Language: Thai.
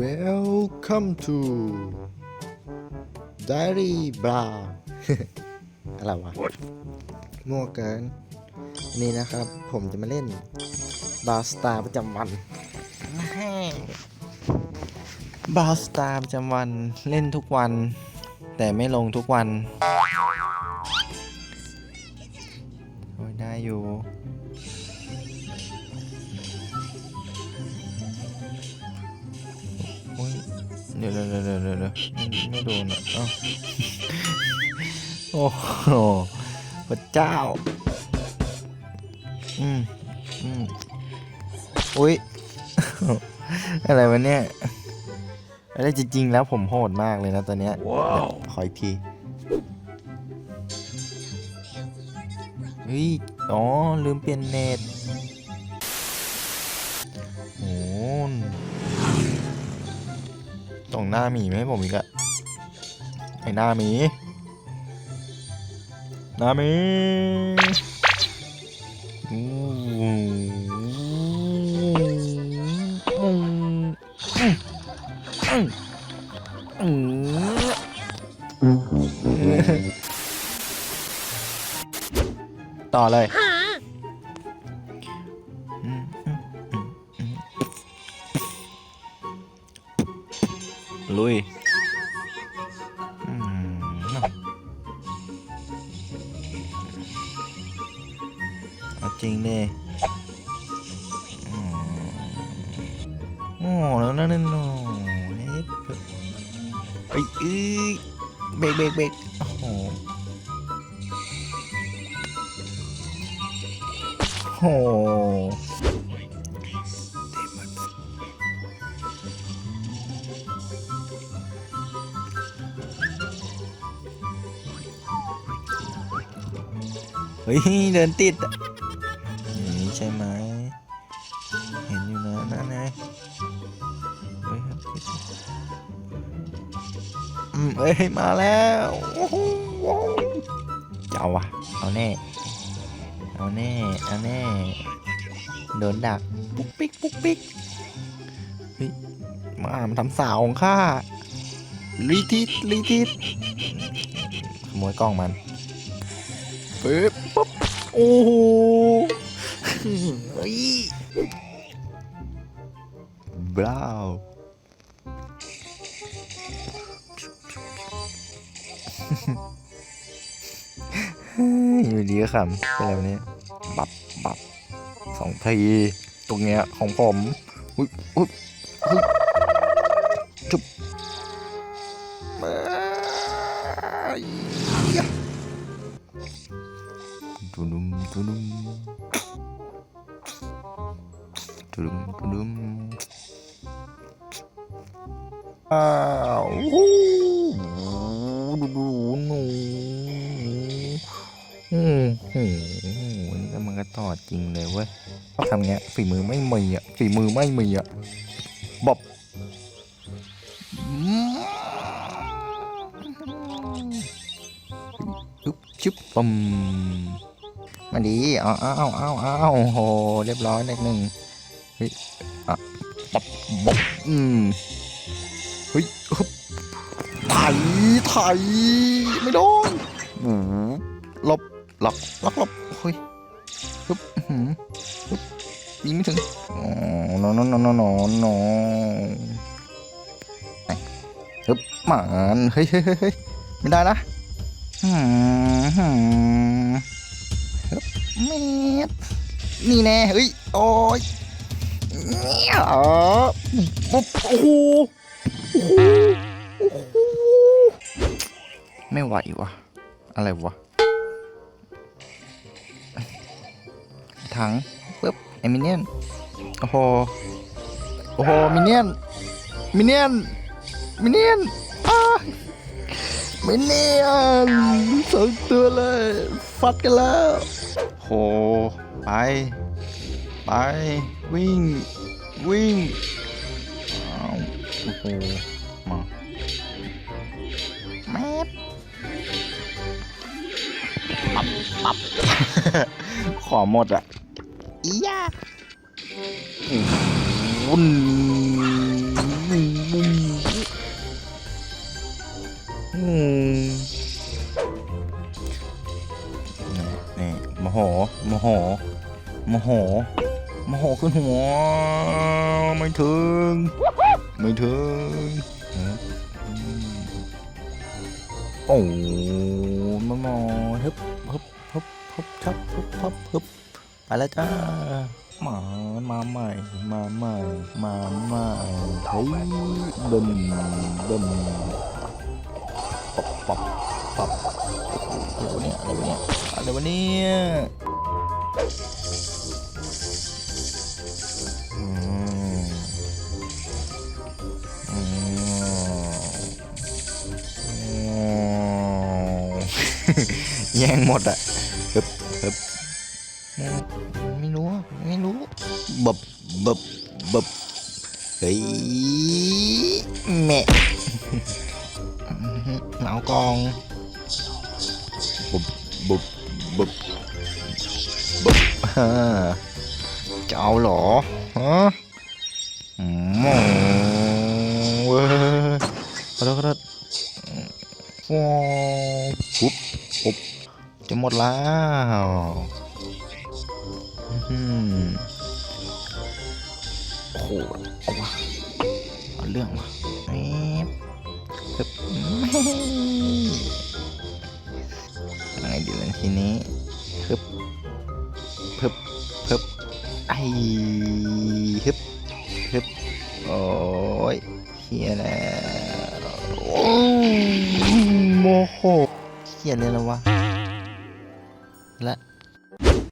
Welcome to Diary Brown อะไรวะมั่วเกิน นี่นะครับ ผมจะมาเล่นบาสตาประจำวันบาสตาประจำวันเล่นทุกวัน แต่ไม่ลงทุกวัน โอ้ยได้อยู่ เดี๋ยวเดี๋ยวเดี๋ยวเดี๋ยวเดี๋ยวไม่ไม่โดนอะเอ้าโอ้โหพระเจ้า อืมอืมอุ้ย อะไรวะเนี่ยอะไรจริงๆแล้วผมโหดมากเลยนะตอนเนี้ยว้าวขออีกทีเฮ้ย อ๋อ ลืมเปลี่ยนเน็ต ส่งหน้าหมีไหมาให้ผมอีกอะไอหน้าหมี หน้าหมีต่อเลย ลุยอืมเอาจริงดิอืมโอ้แล้วนั่นนั่นโอ้เฮ้ยเอ้ยเอ้ยเบรกเบรกเบรกโอ้โหโอ้ ฮ้ยเดินติดอย่างนี้ใช่ไหมเห็นอยู่นะนั่นไงเฮ้ยอืมเอ้ยมาแล้วโอ้โหจะเอาวะเอาแน่เอาแน่เอาแน่โดนดักปุ๊กปิ๊กปุ๊กปิ๊กเฮ้ยมามันทำสาวของข้ารีทิตรีทิตขโมยกล้องมัน ปึ๊บปุ๊บโอ้โหเฮ้ยบราวอยู่ดีก็ขำเป็นอะไรวะเนี่ยบับบับสองทีตรงเนี้ยของผมอุ้ยอุ้ยอุ้ยจุบ ดุดุมดุดุมดุดุมดุดุมอ้าวโอ้โหดูดูหนูอืมหืมวันนี้ก็มันก็ต่อจริงเลยเว้ยทำเงี้ยฝีมือไม่มีอะฝีมือไม่มีอะบอบอืมชุบชุบปุ่ม มาดีเอาเอาเอาเอาเอาโอ้โห เรียบร้อยเลขหนึ่งเฮ้ยอะปับบ๊อบอืมเฮ้ยฮึบไถไถไม่โดนโอ้โหลบหลบหลบหลบเฮ้ยฮึบอื้อหือฮึบยิงไม่ถึงอ๋อนอนนอนนอนนอนนอนฮึบหมานเฮ้ยเฮ้ยเฮ้ยเฮ้ยไม่ได้นะอืมหืม เม็ดนี่แน่เฮ้ยโอ้ยเนี่ยอ๋อปุ๊บโอ้โหโอ้โหโอ้โหไม่ไหววะอะไรวะถังปึ๊บไอมิเนียนโอ้โหโอ้โหมิเนียนมิเนียนมิเนียนอ้ามิเนียนสองตัวเลยฟัดกันแล้ว ไป ไปวิ่ง วิ่งโอ้โหมาแมปปับปับขอหมดอะอียาวุ่น โหโมโหขึ้นหัว ไม่ถึง ไม่ถึงโอ้มาหมอฮึบฮึบฮึบฮึบชับฮึบฮึบฮึบไปแล้วจ้าหมามาใหม่มาใหม่มาใหม่เฮ้ยบึมบึมปับปับปับอะไรวะเนี่ยอะไรวะเนี่ยอะไรวะเนี่ย แย่งหมดอะฮึบฮึบไม่รู้อะไม่รู้บบบบบบเฮ้ยแม่เหมากองบุบบุบบุบบุบฮ่าจะเอาเหรอฮะอืม ดแล้วอื้อหือโอ้โหเอาวะเอาเรื่องวะแหมฮึบไงดีล่ะทีนี้ฮึบฮึบฮึบไอฮึบฮึบโอ้ยเฮียแล้วโอ้โมโหเฮียเลยแล้ววะ you